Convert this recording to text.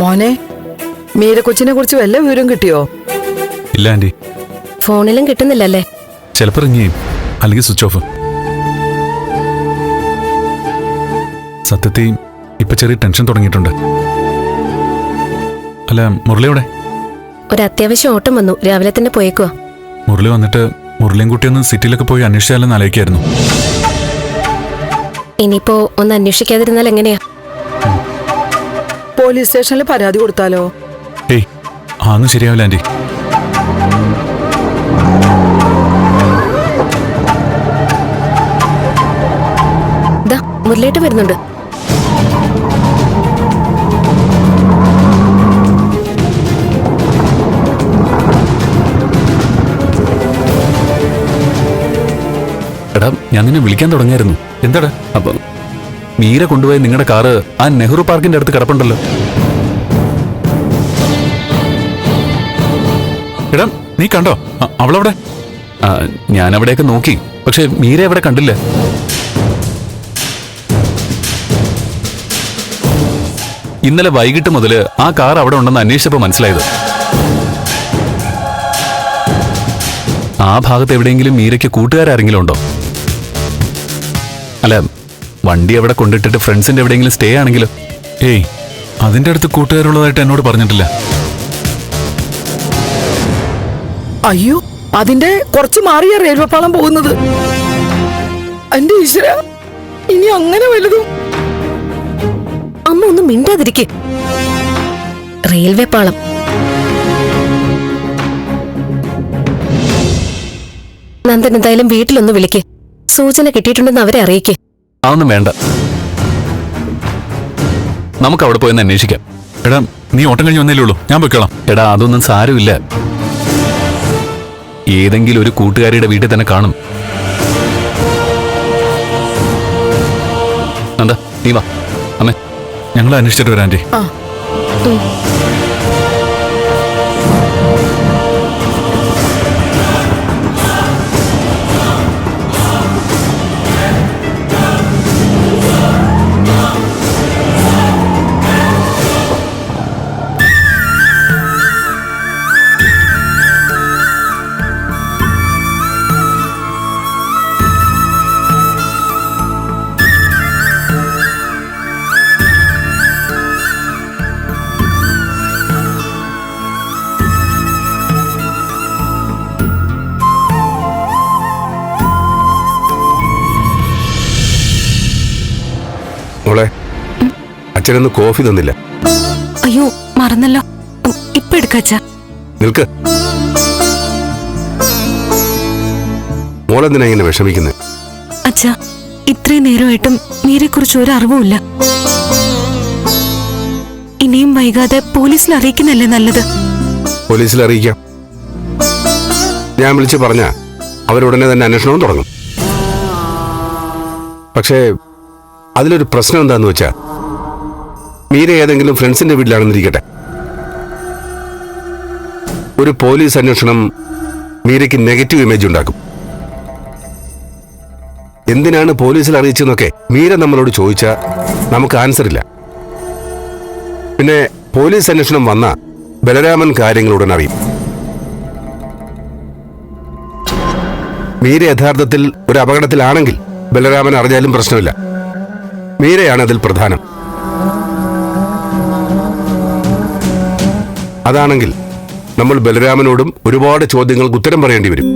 മോനെ മീര കൊച്ചിനെ കുറിച്ച് വല്ല വിവരം കിട്ടിയോ? ഇല്ല ആന്റി. ഫോണിലും കിട്ടുന്നില്ലല്ലേ? ചിലപ്പോൾ റിങ് ചെയ്യും. അല്ലെങ്കിൽ സ്വിച്ച് ഓഫ്. സത്യത്തിൽ ഇപ്പൊ ചെറിയ ടെൻഷൻ തുടങ്ങിയിട്ടുണ്ട്. അല്ല മുരളിയോടെ ഒരു അത്യാവശ്യം ഓട്ടം വന്നു. രാവിലെ തന്നെ പോയേക്കുക മുരളി വന്നിട്ട് മുരളിയും കുട്ടി ഒന്ന് സിറ്റിയിലൊക്കെ പോയി അന്വേഷിച്ചാലെന്ന് ആലോചിക്കായിരുന്നു. ഇനിയിപ്പോ ഒന്ന് അന്വേഷിക്കാതിരുന്നാൽ എങ്ങനെയാ? പോലീസ് സ്റ്റേഷനിൽ പരാതി കൊടുത്താലോ? ഏയ് ശരിയാവില്ല ആന്റി. ദാ മുരളിയിട്ട് വരുന്നുണ്ട്. എടാ ഞാൻ നിന്നെ വിളിക്കാൻ തുടങ്ങിയായിരുന്നു എന്താടാ? അപ്പൊ മീര കൊണ്ടുപോയി നിങ്ങളുടെ കാറ് ആ നെഹ്റു പാർക്കിന്റെ അടുത്ത് കിടപ്പുണ്ടല്ലോ. എടാ നീ കണ്ടോ? അവളവിടെ? ഞാൻ അവിടെയൊക്കെ നോക്കി. പക്ഷെ മീര എവിടെ കണ്ടില്ല. ഇന്നലെ വൈകിട്ട് മുതൽ ആ കാർ അവിടെ ഉണ്ടെന്ന് അന്വേഷിച്ചപ്പോൾ മനസ്സിലായത്. ആ ഭാഗത്ത് എവിടെയെങ്കിലും മീരയ്ക്ക് കൂട്ടുകാരെങ്കിലും ഉണ്ടോ? അല്ല വണ്ടി അവിടെ കൊണ്ടിട്ടിട്ട് ഫ്രണ്ട്സിന്റെ എവിടെയെങ്കിലും സ്റ്റേ ആണെങ്കിലും? ഏയ് അതിന്റെ അടുത്ത് കൂട്ടുകാരുള്ളതായിട്ട് എന്നോട് പറഞ്ഞിട്ടില്ല. അയ്യോ അതിന്റെ കുറച്ച് മാറിയ റെയിൽവേ പാളം പോകുന്നത്. എന്റെ ഈശ്വര ഇനി അങ്ങനെ വലുതും അമ്മ ഒന്ന് മിണ്ടാതിരിക്കെ. റെയിൽവേ പാളം നന്ദൻ എന്തായാലും വീട്ടിലൊന്ന് വിളിക്കേ. സൂചന കിട്ടിയിട്ടുണ്ടെന്ന് അവരെ അറിയിക്കേ. അതൊന്നും വേണ്ട. നമുക്ക് അവിടെ പോയെന്ന് അന്വേഷിക്കാം. എടാ നീ ഓട്ടം കഴിഞ്ഞ് വന്നല്ലേ ഉള്ളൂ. ഞാൻ പൊയ്ക്കോളാം. എടാ അതൊന്നും സാരമില്ല. ഏതെങ്കിലും ഒരു കൂട്ടുകാരിയുടെ വീട്ടിൽ തന്നെ കാണും. എന്താ നീ വാ. അമ്മേ. ഞങ്ങൾ അന്വേഷിച്ചിട്ട് വരാം അച്ഛനൊന്ന് കോഫി തന്നില്ല. അയ്യോ മറന്നല്ലോ. ഇപ്പൊ എടുക്കാച്ച നിൽക്ക്. മോളെന്തിനാ ഇങ്ങനെ വിഷമിക്കുന്നത് അച്ഛ ഇത്രയും നേരമായിട്ടും നീരെക്കുറിച്ച് ഒരു അറിവുമില്ല ഇനിയും വൈകാതെ പോലീസിൽ അറിയിക്കുന്നല്ലേ നല്ലത്? പോലീസിൽ അറിയിക്കാം. ഞാൻ വിളിച്ച് പറഞ്ഞ അവരുടനെ തന്നെ അന്വേഷണവും തുടങ്ങും. പക്ഷേ അതിലൊരു പ്രശ്നം എന്താന്ന് വെച്ചാ മീര ഏതെങ്കിലും ഫ്രണ്ട്സിന്റെ വീട്ടിലാണെന്നിരിക്കട്ടെ. ഒരു പോലീസ് അന്വേഷണം മീരയ്ക്ക് നെഗറ്റീവ് ഇമേജ് ഉണ്ടാക്കും. എന്തിനാണ് പോലീസിൽ അറിയിച്ചെന്നൊക്കെ മീര നമ്മളോട് ചോദിച്ചാൽ നമുക്ക് ആൻസർ ഇല്ല. പിന്നെ പോലീസ് അന്വേഷണം വന്ന ബലരാമൻ കാര്യങ്ങൾ അറിയും മീര യഥാർത്ഥത്തിൽ ഒരു അപകടത്തിലാണെങ്കിൽ ബലരാമൻ അറിഞ്ഞാലും പ്രശ്നമില്ല. മീരയാണ് അതിൽ പ്രധാനം. അതാണെങ്കിൽ നമ്മൾ ബലരാമനോടും ഒരുപാട് ചോദ്യങ്ങൾക്ക് ഉത്തരം പറയേണ്ടി വരും.